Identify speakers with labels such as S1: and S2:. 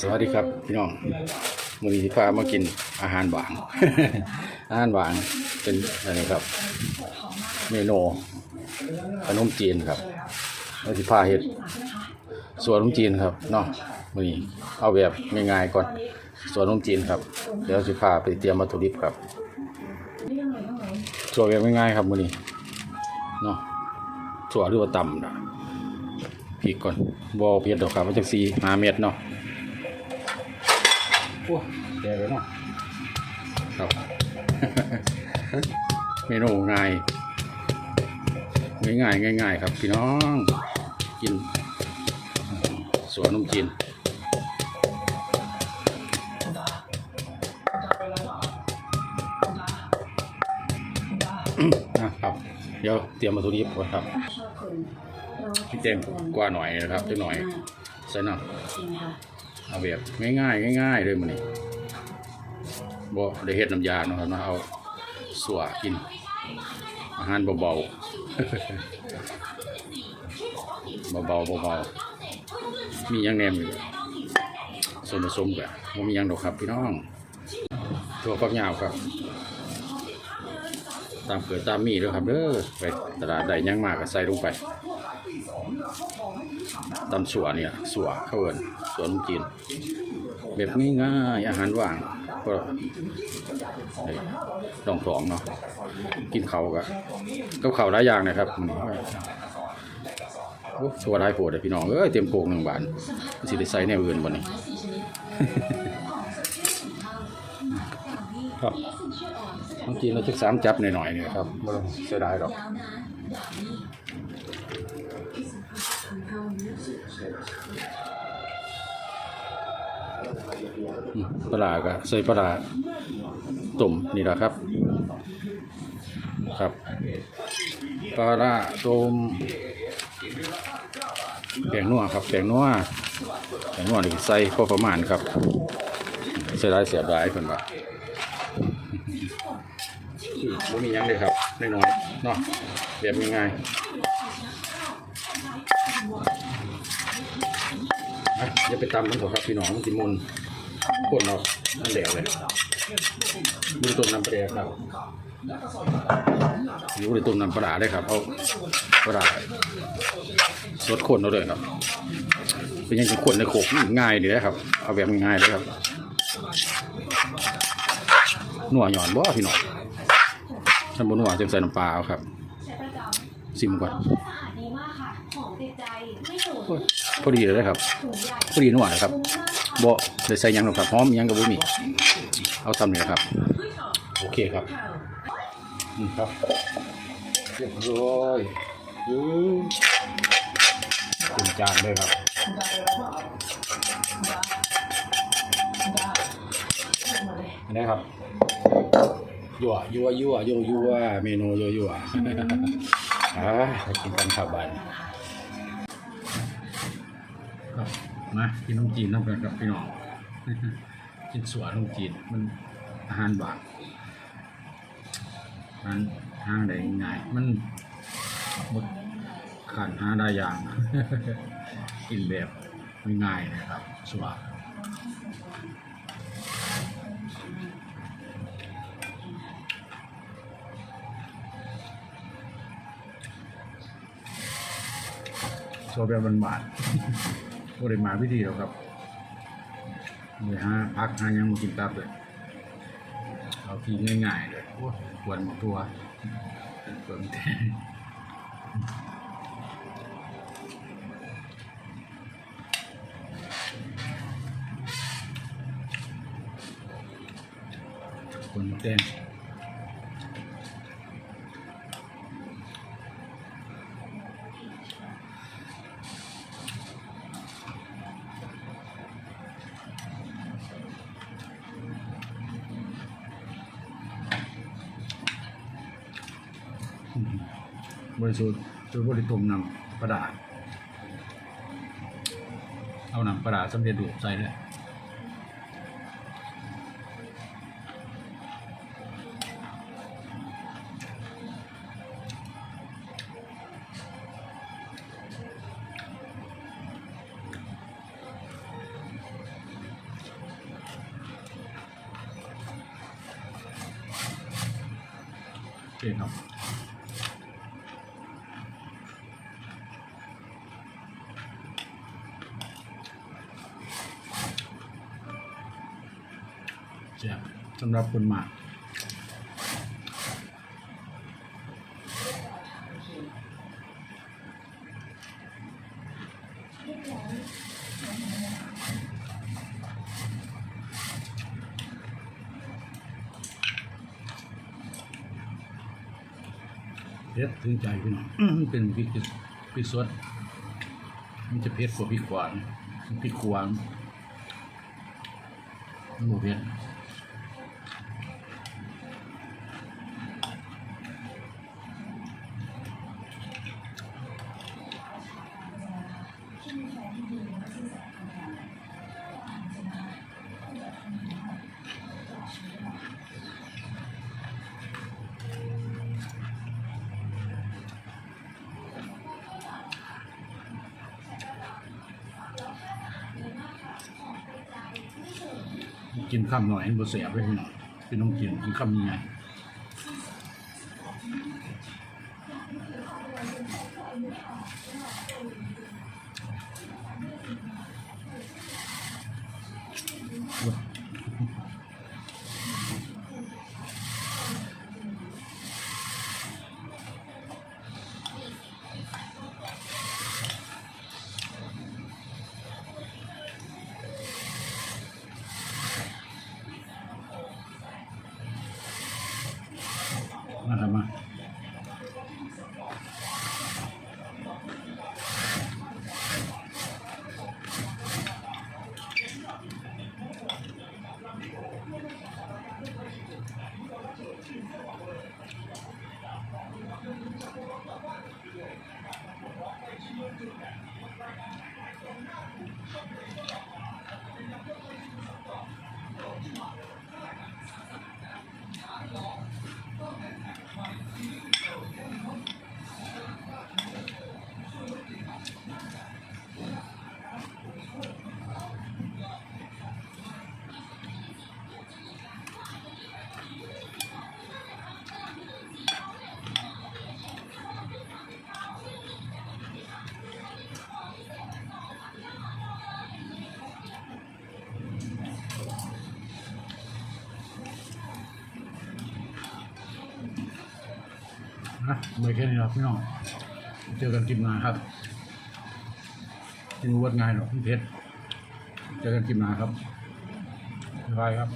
S1: สวัสดีครับพี่น้องมือนี้พามากินอาหารหวาน อาหารหวานเป็นอะไรครับ เมนูขนมจีนครับแล้วสิพาเฮ็ดส่วนขนมจีนครับเนาะมือนี้เอาแบบง่ายๆก่อนส่วนขนมจีนครับ เดี๋ยวสิพาไปเตรียมวัตถุดิบครับส่วนแบบง่ายๆครับมือนี้เนาะส่วนหรือว่าตำนะพริกก่อนบอเผ็ดดอกครับมันจะสีหาเม็ดเนาะ โอ้แก่เลยเนาะครับ เมนูง่ายง่ายง่ายๆง่ายๆครับ พี่น้อง กิน สวนนมจีนอืมนะครับ เดี๋ยวเตรียมวัตถุดิบก่อนครับพี่เต็มกว่าหน่อยนะครับจักหน่อยใส่น้ำ เอาแบบง่ายๆง่ายๆเลยมันนี่บ่ได้เฮ็ดน้ำยาเนาะเนาะเอาสัวกิน อาหารเบาๆเบาๆเบาๆมียังแนมอยู่ส่วนผสมกันบ่มียังดอกครับพี่น้องถั่วฝักยาวครับ ตามเกิดตามมีเด้อครับเด้อไปตลาดใดยังมากก็ใส่ลงไปตำสัวเนี่ยสัวเขาเอิน สวนจีน แบบง่ายๆอาหารว่าง ก็ด้ลองสองเนาะกินเขาก็กับเขาหลายอย่างนะครับโอ้สวหลายโพดเลยพี่น้องเอ้ยเต็มโป่งหนึ่งบาทสิได้ใส่แนวอื่นบ่นี่ครับบางทีเราจะสามจับหน่อยๆเนี่ยครับไม่ต้องเสียดายหรอก ปลาร้าก็ใส่ปลาร้าต้มนี่แหละครับ ครับปลาร้าต้มแกงนัวครับแกงนัวแกงนัวนี่ใส่พอประมาณครับใส่ได้เสียบได้เพิ่นว่าบ่มียังเลยครับน้อยๆเนาะแบบง่ายๆอะอย่าไปตำมันเถอะครับพี่น้องมันสิมุน คนเรามันเหลวเลยดูตุ่มน้ำปลาครับอยู่ในตุ่มน้ำปลาได้ครับเอาปลารสดคนเราเลยครับเป็นยังไงคนในโขกง่ายดีนะครับ เอาแบบง่ายเลยครับหนัวหย่อนบ่พี่น้องถ้าบนหัวจะใส่น้ำปลาครับซิมก่อน
S2: สะอาดดีมากค่ะหอมติดใจไม่ฉุน
S1: พอดีเลยครับ พอดีหนัวนะครับ บ่ได้ใส่หยังหรอกครับหอมหยังกับบุมีเอาทำนี่นะครับ โอเคครับอืมครับเรียบร้อยยืมเป็นจานเลยครับอันนี้ครับยั่วยั่วยั่วยั่วยั่วเมนูยั่วยั่วอ่าไปกินกันข้าวบ้าน ครับมากินนมจีนน้ำกันครับพี่น้องกินสวนนมจีนมันอาหารบางอาหารหางได้ง่ายมันหมดขันหาได้อย่างกินแบบง่ายนะครับสวาสวแบบมันบาด บริมาพิธีแล้วครับเดี๋ยวหาพักหายังมากินตับเลยเอาทีง่ายๆเลยโอ้ควรตัวเปิ่มแทนควรแต้ บริสุทธิ์จุยบริตมนำประดาเอานำประดาสำเร็จดูปใส่เลย
S3: 对，好。 สำหรับคนหมากเผ็ดถึงใจพี่น้องเป็นพริกพริกสดมันจะเผ็ดกว่าพริกหวานพริกหวานหมันบ่เผ็ด กินข้ามหน่อยมันบ่เสียพี่น้องพี่น้องกินกินข้ามยังไง มาท นะไม่แค่นี้หรอกพี่น้องเจอกันกินนาครับกินวัดง่ายหรอกพี่เพชรเจอกันกินนาครับบ๊ายบายครับ